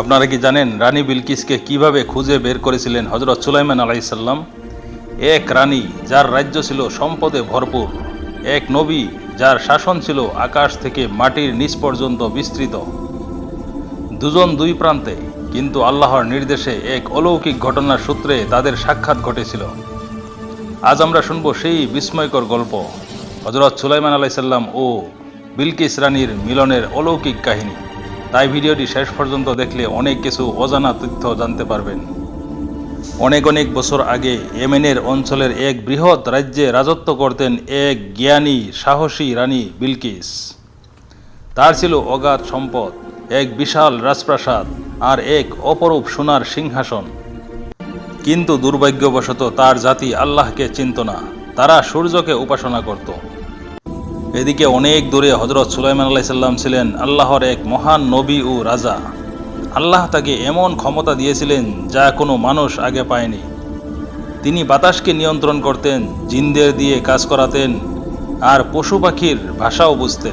আপনারা কি জানেন রানী বিলকিসকে কীভাবে খুঁজে বের করেছিলেন হজরত সুলাইমান আলাইসাল্লাম এক রানী যার রাজ্য ছিল সম্পদে ভরপুর, এক নবী যার শাসন ছিল আকাশ থেকে মাটির নিচ পর্যন্ত বিস্তৃত। দুজন দুই প্রান্তে, কিন্তু আল্লাহর নির্দেশে এক অলৌকিক ঘটনার সূত্রে তাদের সাক্ষাৎ ঘটেছিল। আজ আমরা শুনব সেই বিস্ময়কর গল্প হজরত সুলাইমান আলাইসাল্লাম ও বিলকিস রানীর মিলনের অলৌকিক কাহিনী। তাই ভিডিওটি শেষ পর্যন্ত দেখলে অনেক কিছু অজানা তথ্য জানতে পারবেন। অনেক অনেক বছর আগে ইয়েমেনের অঞ্চলের এক বৃহৎ রাজ্যে রাজত্ব করতেন এক জ্ঞানী, সাহসী রানী বিলকিস। তার ছিল অগাধ সম্পদ, এক বিশাল রাজপ্রাসাদ আর এক অপরূপ সোনার সিংহাসন। কিন্তু দুর্ভাগ্যবশত তার জাতি আল্লাহকে চিনত না, তারা সূর্যকে উপাসনা করত। এদিকে অনেক দূরে হজরত সুলাইমান আলাইসাল্লাম ছিলেন আল্লাহর এক মহান নবী ও রাজা। আল্লাহ তাকে এমন ক্ষমতা দিয়েছিলেন যা কোনো মানুষ আগে পায়নি। তিনি বাতাসকে নিয়ন্ত্রণ করতেন, জিনদের দিয়ে কাজ করাতেন, আর পশু পাখির ভাষাও বুঝতেন।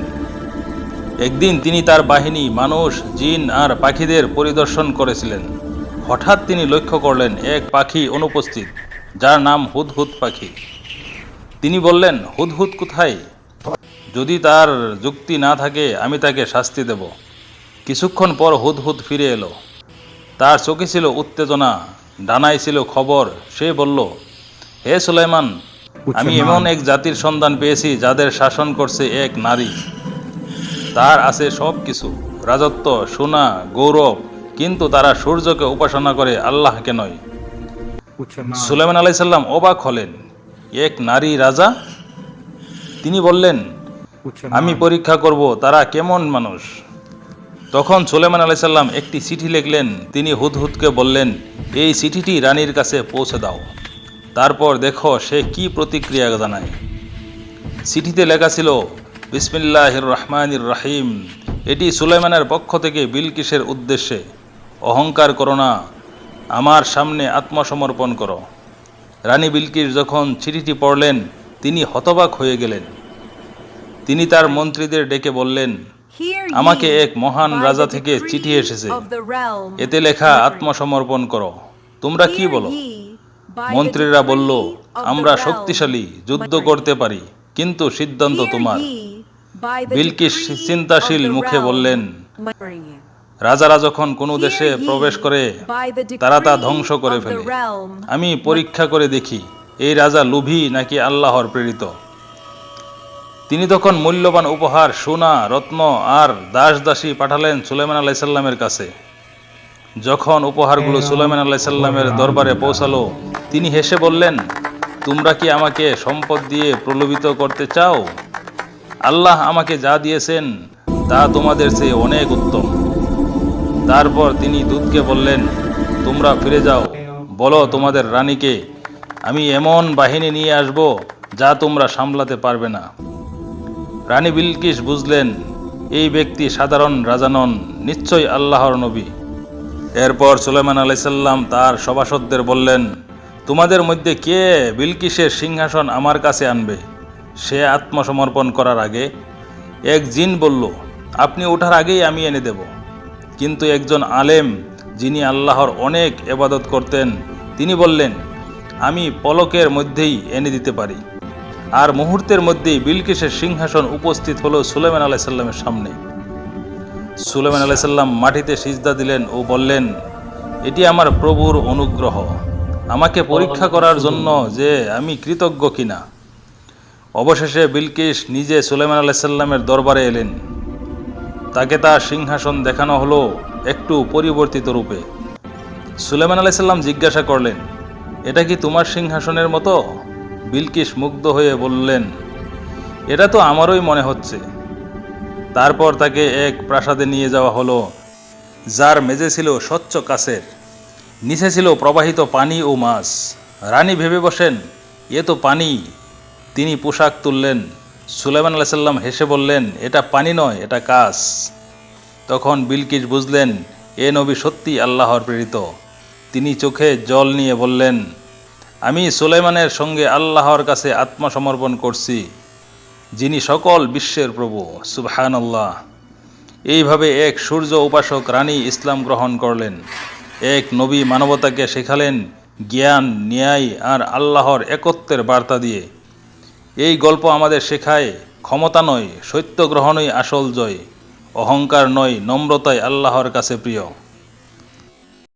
একদিন তিনি তার বাহিনী, মানুষ, জিন আর পাখিদের পরিদর্শন করেছিলেন। হঠাৎ তিনি লক্ষ্য করলেন এক পাখি অনুপস্থিত, যার নাম হুদহুদ পাখি। তিনি বললেন, হুদহুদ কোথায়? যদি তার যুক্তি না থাকে আমি তাকে শাস্তি দেব। কিছুক্ষণ পর হুদহুদ ফিরে এলো। তার চোখে ছিল উত্তেজনা ডানায় ছিল খবর। সে বলল হে সুলাইমান আমি এমন এক জাতির সন্ধান পেয়েছি যাদের শাসন করছে এক নারী। তার আছে সব কিছু রাজত্ব সোনা গৌরব কিন্তু তারা সূর্যকে উপাসনা করে আল্লাহকে নয়। সুলাইমান আলাইসাল্লাম অবাক হলেন এক নারী রাজা? তিনি বললেন আমি পরীক্ষা করব, তারা কেমন মানুষ? তখন সুলেমান আলাইসাল্লাম একটি চিঠি লিখলেন, তিনি হুদহুদকে বললেন, এই চিঠিটি রানীর কাছে পৌঁছে দাও। তারপর দেখো সে কি প্রতিক্রিয়া জানায়। চিঠিতে লেখা ছিল বিসমিল্লাহ রহমানির রাহিম, এটি সুলাইমানের পক্ষ থেকে বিলকিসের উদ্দেশ্যে। অহংকার করো না, আমার সামনে আত্মসমর্পণ করো। রানী বিলকিস যখন চিঠিটি পড়লেন, তিনি হতবাক হয়ে গেলেন। তিনি তার মন্ত্রীদের ডেকে বললেন আমাকে এক মহান রাজা থেকে চিঠি এসেছে। এতে লেখা আত্মসমর্পণ করো। তোমরা কি বলো? মন্ত্রীরা বলল আমরা শক্তিশালী যুদ্ধ করতে পারি কিন্তু সিদ্ধান্ত তোমার। বিলকিস চিন্তাশীল মুখে বললেন রাজারা যখন কোনো দেশে প্রবেশ করে তারা তা ধ্বংস করে ফেলে। আমি পরীক্ষা করে দেখি এই রাজা লুভি নাকি আল্লাহর প্রেরিত? তিনি তখন মূল্যবান উপহার সোনা রত্ন আর দাস দাসী পাঠালেন সুলাইমান আলাইসাল্লামের কাছে। যখন উপহারগুলো সুলাইমান আলাইসাল্লামের দরবারে পৌঁছালো তিনি হেসে বললেন তোমরা কি আমাকে সম্পদ দিয়ে প্রলোভিত করতে চাও? আল্লাহ আমাকে যা দিয়েছেন তা তোমাদের চেয়ে অনেক উত্তম। তারপর তিনি দুধকে বললেন তোমরা ফিরে যাও বলো তোমাদের রানীকে আমি এমন বাহিনী নিয়ে আসব যা তোমরা সামলাতে পারবে না। রানী বিলকিস বুঝলেন, এই ব্যক্তি সাধারণ রাজা নন, নিশ্চয়ই আল্লাহর নবী। এরপর সুলেমান আলাইসাল্লাম তার সভাসদদের বললেন, তোমাদের মধ্যে কে বিলকিসের সিংহাসন আমার কাছে আনবে? সে আত্মসমর্পণ করার আগে? এক জিন বলল, আপনি ওঠার আগেই আমি এনে দেব। কিন্তু একজন আলেম, যিনি আল্লাহর অনেক এবাদত করতেন, তিনি বললেন, আমি পলকের মধ্যেই এনে দিতে পারি। আর মুহূর্তের মধ্যেই বিলকিসের সিংহাসন উপস্থিত হলো সুলেমান আলাইসাল্লামের সামনে। সুলেমান আলাইসাল্লাম মাটিতে সিজদা দিলেন ও বললেন, এটি আমার প্রভুর অনুগ্রহ। আমাকে পরীক্ষা করার জন্য যে আমি কৃতজ্ঞ কিনা। অবশেষে বিলকিস নিজে সুলেমান আলাইসাল্লামের দরবারে এলেন। তাকে তার সিংহাসন দেখানো হলো একটু পরিবর্তিত রূপে। সুলেমান আলাইসাল্লাম জিজ্ঞাসা করলেন, এটা কি তোমার সিংহাসনের মতো? বিলকিস মুগ্ধ হয়ে বললেন, এটা তো আমারই মনে হচ্ছে। তারপর তাকে এক প্রাসাদে নিয়ে যাওয়া হলো, যার মেজে ছিল স্বচ্ছ কাছের, নিচে ছিল প্রবাহিত পানি ও মাছ। রানী ভেবে বসেন, এ তো পানি। তিনি পোশাক তুললেন। সুলেমান আলাইসাল্লাম হেসে বললেন, এটা পানি নয়, এটা কাজ। তখন বিলকিস বুঝলেন, এ নবী সত্যি আল্লাহর প্রেরিত। তিনি চোখে জল নিয়ে বললেন আমি সুলাইমানের সঙ্গে আল্লাহর কাছে আত্মসমর্পণ করছি, যিনি সকল বিশ্বের প্রভু সুবহান আল্লাহ এইভাবে এক সূর্য উপাসক রানী ইসলাম গ্রহণ করলেন। এক নবী মানবতাকে শেখালেন জ্ঞান, ন্যায় আর আল্লাহর একত্বের বার্তা দিয়ে। এই গল্প আমাদের শেখায় ক্ষমতা নয়, সত্য গ্রহণই আসল জয়, অহংকার নয়, নম্রতাই আল্লাহর কাছে প্রিয়।